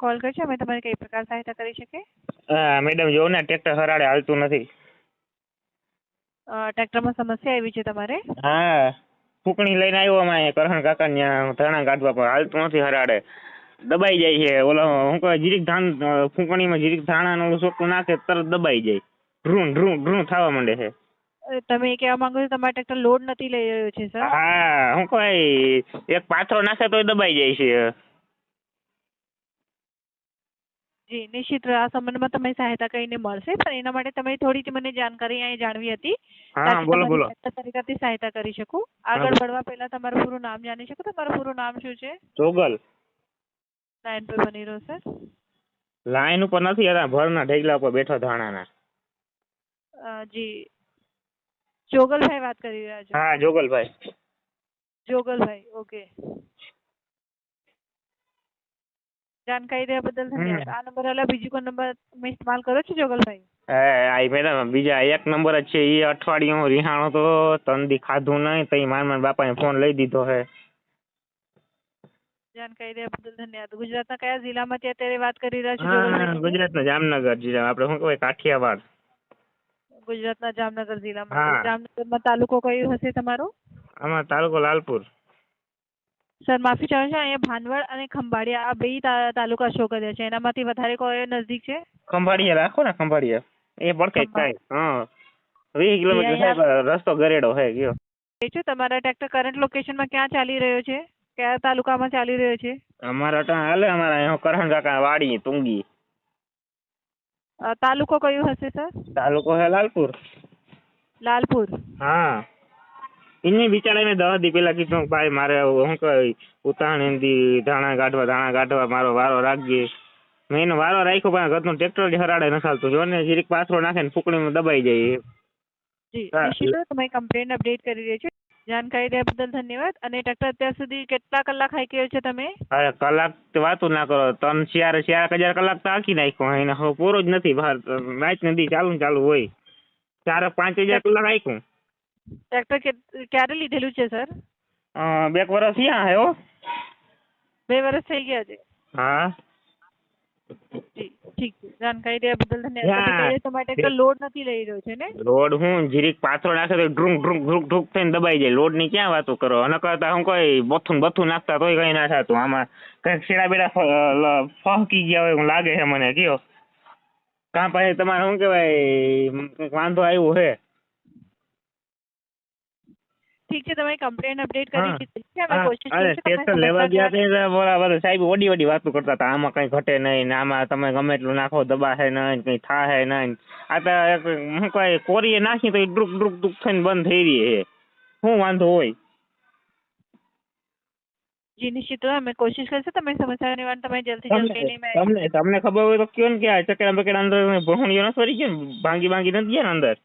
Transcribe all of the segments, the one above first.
Call કરજો અમે તમારી કઈ પ્રકાર સહાયતા કરી શકીએ? હા મેડમ જો ને ટ્રેક્ટર હરાડે હાલતું નથી. ટ્રેક્ટરમાં સમસ્યા આવી છે તમારે? હા ફૂંકણી લઈને આવ્યો અમે અહીંયા કરહણ કાકા ત્યાં ધાણા કાઢવા પણ હાલતું નથી હરાડે દબાઈ જાય છે ઓલો હું કહે જીરીક ધાન ફૂંકણીમાં જીરીક ધાણાનું ઓલું ચોખ્ખું નાખે તરત દબાઈ જાય. ડ્રું ડ્રું ડ્રું થવા માંડે છે. તમે એ કહેવા માંગો છો તમારો ટ્રેક્ટર લોડ નથી લઈ રહ્યો છે સર? હા શું કહેવાય એક પાથરો નાખે તો દબાઈ જાય છે. જી નિશ્ચિત. આ સંબંધમાં તમે સહાયતા કરીને મળશે પણ એના માટે તમે થોડી મને જાણકારી અહીં જાણવી હતી. હા બોલો બોલો. તરીકાથી સહાયતા કરી શકું. આગળ વધવા પહેલા તમારું પૂરું નામ જાણી શકું? તમારું પૂરું નામ શું છે? જોગલ લાઈન પર બની રહો સર. લાઈન ઉપર નથી હતા ભરના ઢેગલા ઉપર બેઠો ધાણાના. જી. જોગલભાઈ વાત કરી રહ્યા છો? હા જોગલભાઈ જોગલભાઈ ઓકે. જાણકારી દેવા બદલ ધન્યવાદ આ નંબર અલા બીજો કોઈ નંબર તમે ઇસ્તેમાલ કરો છો જોગલભાઈ હે આ મેડમ બીજા એક નંબર જ છે એ અઠવાડિયું હું રિહાણો તો ત્રણ દી ખાધું નહીં તઈ માર માર બાપાએ ફોન લઈ દીધો હે જાણકારી દેવા બદલ ધન્યવાદ ગુજરાતના કયા જિલ્લામાંથી અત્યારે વાત કરી રહ્યા છો હા જોગલભાઈ ગુજરાતના જામનગર જિલ્લા આપણે શું કહેવાય કાઠિયાવાડ. ગુજરાતના જામનગર હા. જિલ્લામાં જામનગરમાં તાલુકો કયો હશે તમારો? આમાં તાલુકો લાલપુર. સર માફી ચાહું છું અહીંયા ભાનવડ અને ખંભાળિયા આ બે તાલુકા શો કર્યા છે. એનામાંથી વધારે કોઈ નજદીક છે? ખંભાળિયા રાખો ને ખંભાળિયા. એ જ થાય. હા. વીસ કિલોમીટર રસ્તો ગરેડો હે ગયો. એ છે તમારા ટ્રેક્ટર કરંટ લોકેશનમાં ક્યાં ચાલી રહ્યો છે? કયા તાલુકામાં ચાલી રહ્યો છે? અમારા ત્યાં હાલે અમારા અહીંયા કરહણ કાકા વાડી તુંગી. તાલુકો કયો હશે સર? તાલુકો હે લાલપુર. લાલપુર. હા. એને બિચારાને દસ દી પેલા કીધું ભાઈ મારે શું કહેવાય? ઉતાણ એમથી ધાણા કાઢવા ધાણા કાઢવા મારો વારો રાખજે. મેં એનો વારો રાખ્યો પણ ઘરનું ટ્રેક્ટર જ હરાડે ન ચાલતું. જો ને જીરીક પાથરો નાખે ને ફૂકણીમાં દબાઈ જાય જી. તમે કમ્પ્લેન અપડેટ કરી રહ્યા છો. જાણકારી દેવા બદલ ધન્યવાદ. અને ટ્રેક્ટર અત્યાર સુધી કેટલા કલાક હાંક્યો છે તમે? અરે કલાક વાતું ના કરો. ત્રણ ચાર ચાર હજાર કલાક તો આખી નાખ્યો. એને પૂરો જ નથી. બહાર રાત નદી ચાલુ ચાલુ હોય. ચાર પાંચ હજાર કલાક આખ્યું ટ્રેક્ટર ક્યારે લીધેલું છે સર બે વર્ષ થયા હે હો. બે વર્ષ થઈ ગયા છે? હા. ઠીક છે. જાણકારી દેવા બદલ ધન્યવાદ. હા. તમે કહીએ તમારે ટ્રેક્ટર લોડ નથી લઈ રહ્યો છે ને? લોડ હું જીરીક પાથરો નાખે તો ડ્રુંક ડ્રુંક ડ્રુંક ડ્રુંક થઈને દબાઈ જાય. લોડની ક્યાં વાતો કરો? અને કરતા હું કોઈ બથું બથું નાખતા તોય કઈ ના થતું. આમાં કંઈક શેડા બેડા ફહકી ગયા હોય લાગે છે મને કયો? કાં પછી તમારે શું કહેવાય? વાંધો આવ્યો હે ઠીક છે તમે કમ્પ્લેન અપડેટ કરી હા. દીધી છે અમે હા, કોશિશ અરે કરીશું કે સ્ટેશન તમે લેવા ગયા સમસ્યા તે બોલા બધા સાહેબ ઓડી ઓડી વાતો કરતા હતા. આમાં કઈ ઘટે નહીં ને આમાં તમે ગમે એટલું નાખો દબાશે નહીં કઈ થાહે નહીં. આ તો એક શું કહેવાય કોરીએ નાખી તો ડ્રુક ડ્રુક ડ્રુક થઈને બંધ થઈ રહી છે. શું વાંધો હોય? જી નિશ્ચિત અમે કોશિશ કરીશું તમે સમસ્યા નિવારણ તમે જલ્દી તમને જલ્દી નહીં તમને તમને ખબર હોય તો કયો ને કે આ ચકડા બકડા અંદર ભૂણીઓ ન ફરી ગયો ને ભાંગી ભાંગી નથી ગયા ને અંદર?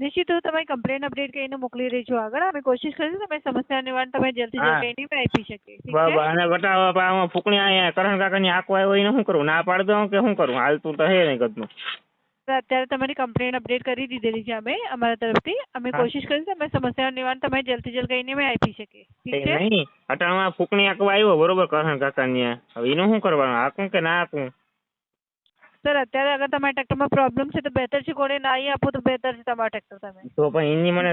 નિશ્ચિત હું તમારી કમ્પ્લેન અપડેટ કરીને મોકલી રહી છું આગળ. અમે કોશિશ કરીશું તમે સમસ્યા નિવારણ તમે જલ્દી. જલ્દી નહીં આપી શકીએ. બરાબર અને બટા આમાં ફૂકણી અહીંયા કરણ કાકાની આંખો આવ્યો એને શું કરવું ના પાડ દઉં કે શું કરવું હાલતું તો હે નહીં કદનું અત્યારે તમારી કમ્પ્લેન અપડેટ કરી દીધેલી છે અમે અમારા તરફથી. અમે કોશિશ કરીશું અમે સમસ્યા નિવારણ તમે જલ્દી જલ્દી કરીને આપી શકીએ. ઠીક છે? નહીં. અટાણમાં ફૂકણી આંકવા આવ્યો બરોબર કરણ કાકાની હવે એનું શું કરવાનું? આકું કે ના આકું સર અત્યારે અગર તમારા ટ્રેક્ટરમાં પ્રોબ્લેમ છે તો બહેતર છે કોડે ના આપો તો બહેતર છે તમારા ટ્રેક્ટર તમે. તો પણ એની મને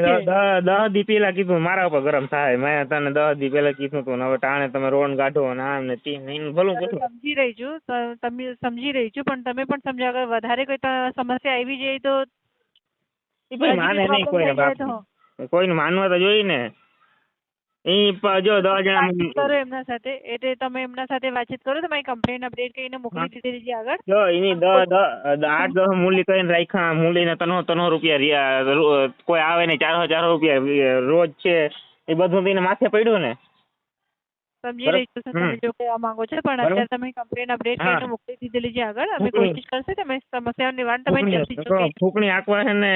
દહ દી પેલા કીધું મારા ઉપર ગરમ થાય. મેં તને દહ દી પેલા કીધું તું હવે ટાણે તમે રોડ કાઢો અને આમ ને તે એનું ભલું કીધું સમજી રહી છું. તમે સમજી રહી છું પણ તમે પણ સમજો અગર વધારે કોઈ સમસ્યા આવી જાય તો માને નહીં કોઈને કોઈને માનવા તો જોઈએ ને. જો દસ જણા એમના સાથે એટલે તમે એમના સાથે વાતચીત કરો તમારી કમ્પ્લેન અપડેટ કરીને મોકલી. છે આગળ. જો એની આઠ દસ મૂલી કરીને રાખ્યા મૂલીને તનો તનો રૂપિયા રિયા કોઈ આવે ને ચારસો ચારસો રૂપિયા રોજ છે એ બધું તો માથે પડ્યું ને? સમજી રહી છું તમે જો કહેવા માંગો છો પણ અત્યારે તમે કમ્પ્લેન અપડેટ કરીને મોકલી દીધેલી છે આગળ. અમે કોશિશ કરશે તમે સમસ્યાનું નિવારણ તમે જલ્દી જલ્દી ફૂંકણી આંકવા છે ને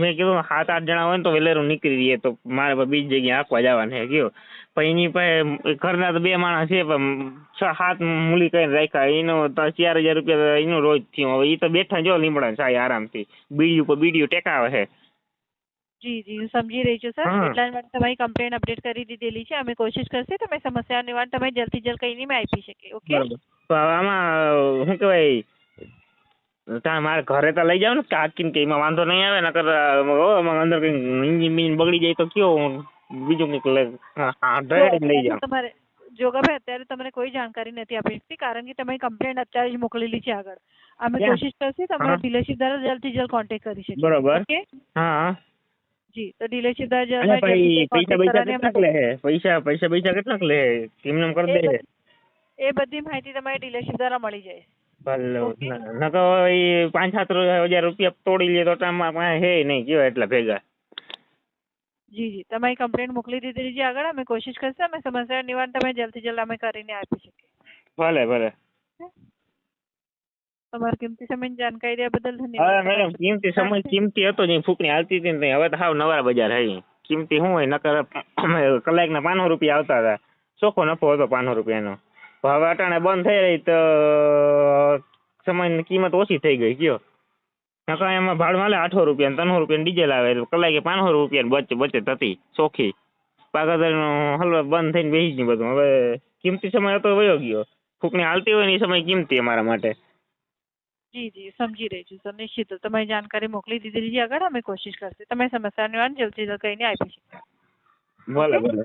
મેં કીધું સાત આઠ જણા હોય ને તો વેલેરું નીકળી રહીએ. તો મારે બીજી જગ્યાએ આંકવા જવાનું છે કયો. પણ એની પાસે ઘરના તો બે માણસ છે પણ છ સાત મૂલી કરીને રાખ્યા. એનો તો ચાર હજાર રૂપિયા એનો રોજ થયું. હવે એ તો બેઠા જો લીમડા સાય આરામથી. બીડી ઉપર બીડીયું ટેકાવે છે. જી જી હું સમજી રહી છું સર હા. એટલા જ માટે તમારી કમ્પ્લેન અપડેટ કરી દીધેલી છે અમે કોશિશ કરશે તમે સમસ્યા નિવારણ તમે જલ્દથી જલ્દ કહીને મેં આપી શકીએ ઓકે બરાબર તો હવે આમાં શું કહેવાય ત્યાં મારે ઘરે તો લઈ જાવ ને કાકીને કે એમાં વાંધો નહીં આવે નકર આમાં અંદર કંઈક ઇન્જિન બિન્જિન બગડી જાય તો કયો હું બીજું કંઈક લે હા હા ડ્રાઈવર લઈ જાઉં તમારે જોગાભાઈ અત્યારે તમને કોઈ જાણકારી નથી આપી શકતી કારણ કે તમે કમ્પ્લેન અત્યારે જ મોકલેલી છે આગળ અમે ક્યાં? કોશિશ કરશે હા. તમારા ડીલરશીપ દ્વારા જલ્દથી જલ્દ કોન્ટેક્ટ કરી શકીએ બરોબર ઓકે હા હા જી તો ડીલરશીપ દ્વારા અને પૈસા પૈસા કેટલાક લે હે? પૈસા પૈસા પૈસા કેટલાક લે હે? કરી દે એ બધી માહિતી તમારી ડીલરશીપ દ્વારા મળી જાય. ભલે તો એ પાંચ સાત હજાર રૂપિયા તોડી લે તો પાસે હે નહીં કેવા એટલા ભેગા? જી જી તમારી કમ્પ્લેન મોકલી દીધી છે આગળ અમે કોશિશ કરશે અમે સમસ્યા નિવારણ તમે જલ્દી જલ્દ અમે કરીને આપી શકીએ. ભલે ભલે. તમારી કિંમતી સમય જાણકારી દેવા બદલ ધન્યવાદ. મેડમ, કિંમતી સમય, કિંમતી હતો જે ફૂકની હાલતી હતી હવે તો હાવ નવા બજાર હઈ. કિંમતી શું હોય, નકર કલાકના પાંચસો રૂપિયા આવતા હતા. ચોખ્ખો નફો હતો પાંચસો રૂપિયાનો. હવે અટાણે બંધ થઈ રહી તો સમયની કિંમત ઓછી થઈ ગઈ, કયો. નકર એમાં ભાડ માલે આઠસો રૂપિયા ત્રણસો રૂપિયા ડીઝલ આવે, એટલે કલાકે પાંચસો રૂપિયા બચત બચત હતી ચોખ્ખી. નો હલવા બંધ થઈને બેસી ગયું બધું. હવે કિંમતી સમય હતો વયો ગયો. ફૂકણી હાલતી હોય ને એ સમય કિંમતી અમારા માટે. જી જી, સમજી રહી છું સર નિશ્ચિત તમારી જાણકારી મોકલી દીધેલી છે. આગળ અમે કોશિશ કરશે. તમે સમસ્યા નિવારણ જલ્દી જલ્દ કરીને આપી શકીએ ભલે ભલે.